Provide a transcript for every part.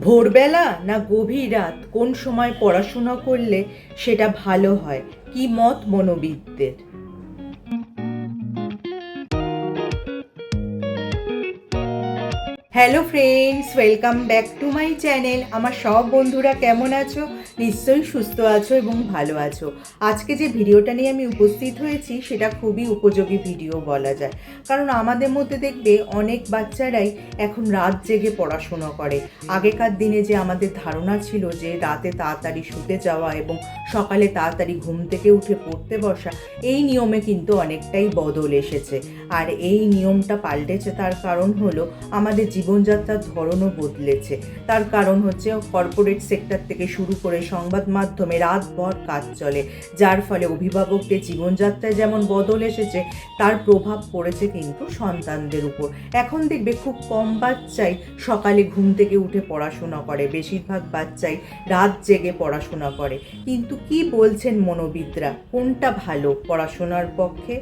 ভোরবেলা না গভীর রাত? কোন সময় পড়াশোনা করলে সেটা ভালো হয়? কি মত মনোবিদদের? Hello friends welcome back to my channel আমার সব বন্ধুরা কেমন আছো? নিশ্চয়ই সুস্থ আছো এবং ভালো আছো। আজকে যে ভিডিওটা নিয়ে আমি উপস্থিত হয়েছি, সেটা খুবই উপযোগী ভিডিও বলা যায়। কারণ আমাদের মধ্যে দেখবে অনেক বাচ্চারাই এখন রাত জেগে পড়াশোনা করে। আগেকার দিনে যে আমাদের ধারণা ছিল যে রাতে তাড়াতাড়ি শুতে যাওয়া এবং সকালে তাড়াতাড়ি ঘুম থেকে উঠে পড়তে বসা, এই নিয়মে কিন্তু অনেকটাই বদল এসেছে। আর এই নিয়মটা পাল্টেছে তার কারণ হলো আমাদের জীবনযাত্রার ধরনও বদলেছে। তার কারণ হচ্ছে কর্পোরেট সেক্টর থেকে শুরু করে সংবাদ মাধ্যমে রাতভর কাজ চলে, যার ফলে অভিভাবকদের জীবনযাত্রায় যেমন বদল এসেছে, তার প্রভাব পড়েছে কিন্তু সন্তানদের উপর। এখন দেখবে খুব কম বাচ্চাই সকালে ঘুম থেকে উঠে পড়াশোনা করে, বেশিরভাগ বাচ্চাই রাত জেগে পড়াশোনা করে। কিন্তু কি বলছেন মনোবিদরা? কোনটা ভালো পড়াশোনার পক্ষে?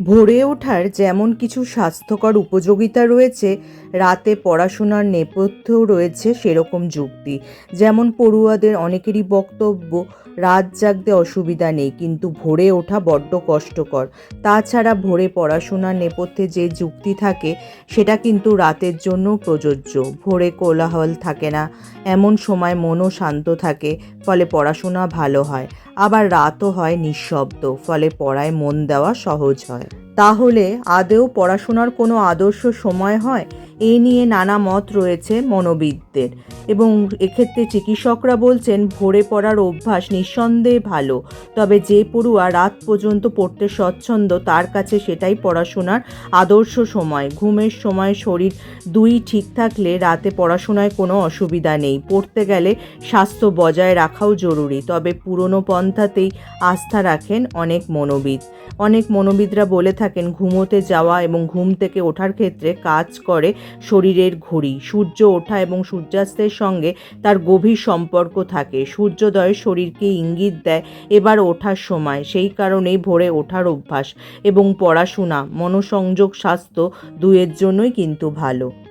ভোরে ওঠার যেমন কিছু স্বাস্থ্যকর উপযোগিতা রয়েছে, রাতে পড়াশোনার নেপথ্যেও রয়েছে সেরকম যুক্তি। যেমন পড়ুয়াদের অনেকেরই বক্তব্য, রাত জাগতে অসুবিধা নেই, কিন্তু ভোরে ওঠা বড্ড কষ্টকর। তাছাড়া ভোরে পড়াশোনার নেপথ্যে যে যুক্তি থাকে, সেটা কিন্তু রাতের জন্য প্রযোজ্য। ভোরে কোলাহল থাকে না, এমন সময় মনও শান্ত থাকে, ফলে পড়াশোনা ভালো হয়। আবার রাতও হয় নিঃশব্দ, ফলে পড়ায় মন দেওয়া সহজ হয়। তাহলে আদেও পড়াশোনার কোনো আদর্শ সময় হয়? এই নিয়ে নানা মত রয়েছে মনোবিদদের। এবং এক্ষেত্রে চিকিৎসকরা বলছেন, ভোরে পড়ার অভ্যাস নিঃসন্দেহে ভালো, তবে যে পড়ুয়া রাত পর্যন্ত পড়তে স্বচ্ছন্দ, তার কাছে সেটাই পড়াশোনার আদর্শ সময়। ঘুমের সময় শরীর দুই ঠিক থাকলে রাতে পড়াশোনায় কোনো অসুবিধা নেই। পড়তে গেলে স্বাস্থ্য বজায় রাখাও জরুরি, তবে পুরনো পন্থাতেই আস্থা রাখেন অনেক মনোবিদ। অনেক মনোবিদরা বলে থাকেন, ঘুমোতে যাওয়া এবং ঘুম থেকে ওঠার ক্ষেত্রে কাজ করে শরীরের ঘড়ি, সূর্য ওঠা এবং সূর্যাস্তের সঙ্গে তার গভীর সম্পর্ক থাকে। সূর্যোদয় শরীরকে ইঙ্গিত দেয় এবার ওঠার সময়, সেই কারণেই ভোরে ওঠার অভ্যাস এবং পড়াশোনা, মনোসংযোগ, স্বাস্থ্য দুয়ের জন্যই কিন্তু ভালো।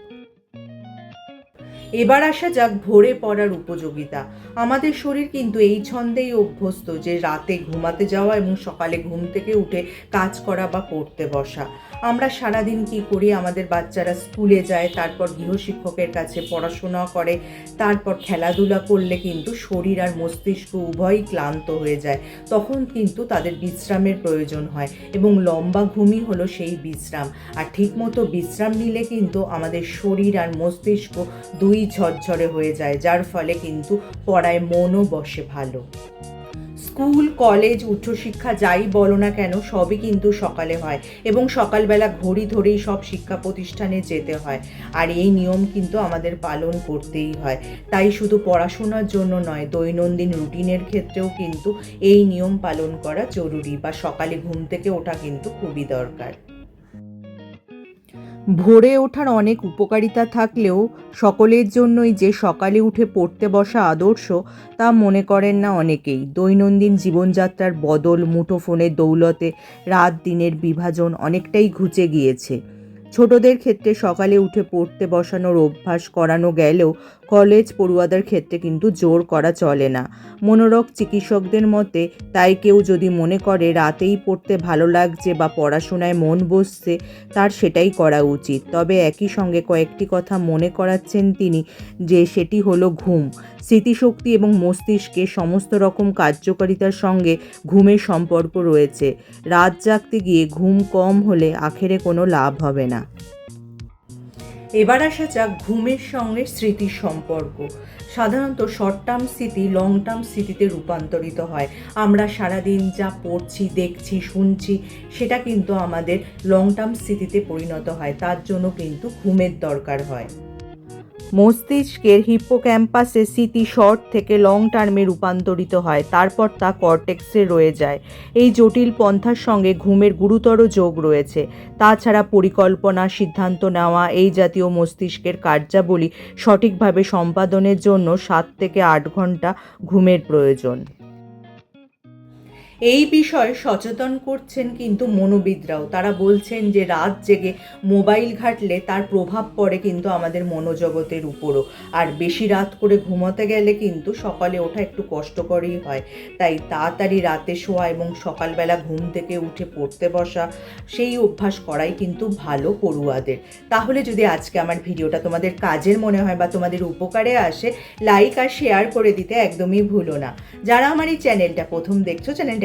এবার আসা যাক ভোরে পড়ার উপযোগিতা। আমাদের শরীর কিন্তু এই ছন্দেই অভ্যস্ত যে রাতে ঘুমাতে যাওয়া এবং সকালে ঘুম থেকে উঠে কাজ করা বা পড়তে বসা। আমরা সারাদিন কি করি? আমাদের বাচ্চারা স্কুলে যায়, তারপর গৃহশিক্ষকের কাছে পড়াশোনা করে, তারপর খেলাধুলা করলে কিন্তু শরীর আর মস্তিষ্ক উভয়ই ক্লান্ত হয়ে যায়। তখন কিন্তু তাদের বিশ্রামের প্রয়োজন হয় এবং লম্বা ঘুমই হলো সেই বিশ্রাম। আর ঠিকমতো বিশ্রাম নিলে কিন্তু আমাদের শরীর আর মস্তিষ্ক দুই ঝরঝরে হয়ে যায়, যার ফলে কিন্তু পড়ায় মনও বসে ভালো। স্কুল, কলেজ, উচ্চশিক্ষা যাই বলো না কেন, সবই কিন্তু সকালে হয় এবং সকালবেলা ঘড়ি ধরেই সব শিক্ষা প্রতিষ্ঠানে যেতে হয়। আর এই নিয়ম কিন্তু আমাদের পালন করতেই হয়। তাই শুধু পড়াশোনার জন্য নয়, দৈনন্দিন রুটিনের ক্ষেত্রেও কিন্তু এই নিয়ম পালন করা জরুরি বা সকালে ঘুম থেকে ওঠা কিন্তু খুবই দরকার। ভোরে ওঠার অনেক উপকারিতা থাকলেও সকলের জন্যই যে সকালে উঠে পড়তে বসা আদর্শ, তা মনে করেন না অনেকেই। দৈনন্দিন জীবনযাত্রার বদল, মুঠোফোনের দৌলতে রাত দিনের বিভাজন অনেকটাই ঘুচে গিয়েছে। ছোটদের ক্ষেত্রে সকালে উঠে পড়তে বসানোর অভ্যাস করানো গেলেও কলেজ পড়ুয়াদের ক্ষেত্রে কিন্তু জোর করা চলে না। মনোরোগ চিকিৎসকদের মতে, তাই কেউ যদি মনে করে রাতেই পড়তে ভালো লাগছে বা পড়াশোনায় মন বসছে, তার সেটাই করা উচিত। তবে একই সঙ্গে কয়েকটি কথা মনে করাচ্ছেন তিনি যে সেটি হলো ঘুম। স্মৃতিশক্তি এবং মস্তিষ্কে সমস্ত রকম কার্যকারিতার সঙ্গে ঘুমের সম্পর্ক রয়েছে। রাত জাগতে গিয়ে ঘুম কম হলে আখেরে কোনো লাভ হবে না। এবার আসা যাক ঘুমের সঙ্গে স্মৃতির সম্পর্ক। সাধারণত শর্ট টার্ম স্মৃতি লং টার্ম স্মৃতিতে রূপান্তরিত হয়। আমরা সারাদিন যা পড়ছি, দেখছি, শুনছি, সেটা কিন্তু আমাদের লং টার্ম স্মৃতিতে পরিণত হয়। তার জন্য কিন্তু ঘুমের দরকার হয়। মস্তিষ্কের হিপ্পোক্যাম্পাসে স্মৃতি শর্ট থেকে লং টার্মে রূপান্তরিত হয়, তারপর তা কর্টেক্সে রয়ে যায়। এই জটিল পন্থার সঙ্গে ঘুমের গুরুতর যোগ রয়েছে। তাছাড়া পরিকল্পনা, সিদ্ধান্ত নেওয়া, এই জাতীয় মস্তিষ্কের কার্যাবলী সঠিকভাবে সম্পাদনের জন্য সাত থেকে আট ঘণ্টা ঘুমের প্রয়োজন। এই বিষয়ে সচেতন করছেন কিন্তু মনোবিদরাও। তারা বলছেন যে, রাত জেগে মোবাইল ঘাটলে তার প্রভাব পড়ে কিন্তু আমাদের মনোজগতের উপরও। আর বেশি রাত করে ঘুমোতে গেলে কিন্তু সকালে ওঠা একটু কষ্টকরই হয়। তাই তাড়াতাড়ি রাতে শোয়া এবং সকালবেলা ঘুম থেকে উঠে পড়তে বসা, সেই অভ্যাস করাই কিন্তু ভালো পড়ুয়াদের। তাহলে যদি আজকে আমার ভিডিওটা তোমাদের কাজের মনে হয় বা তোমাদের উপকারে আসে, লাইক আর শেয়ার করে দিতে একদমই ভুলো না। যারা আমার এই চ্যানেলটা প্রথম দেখছ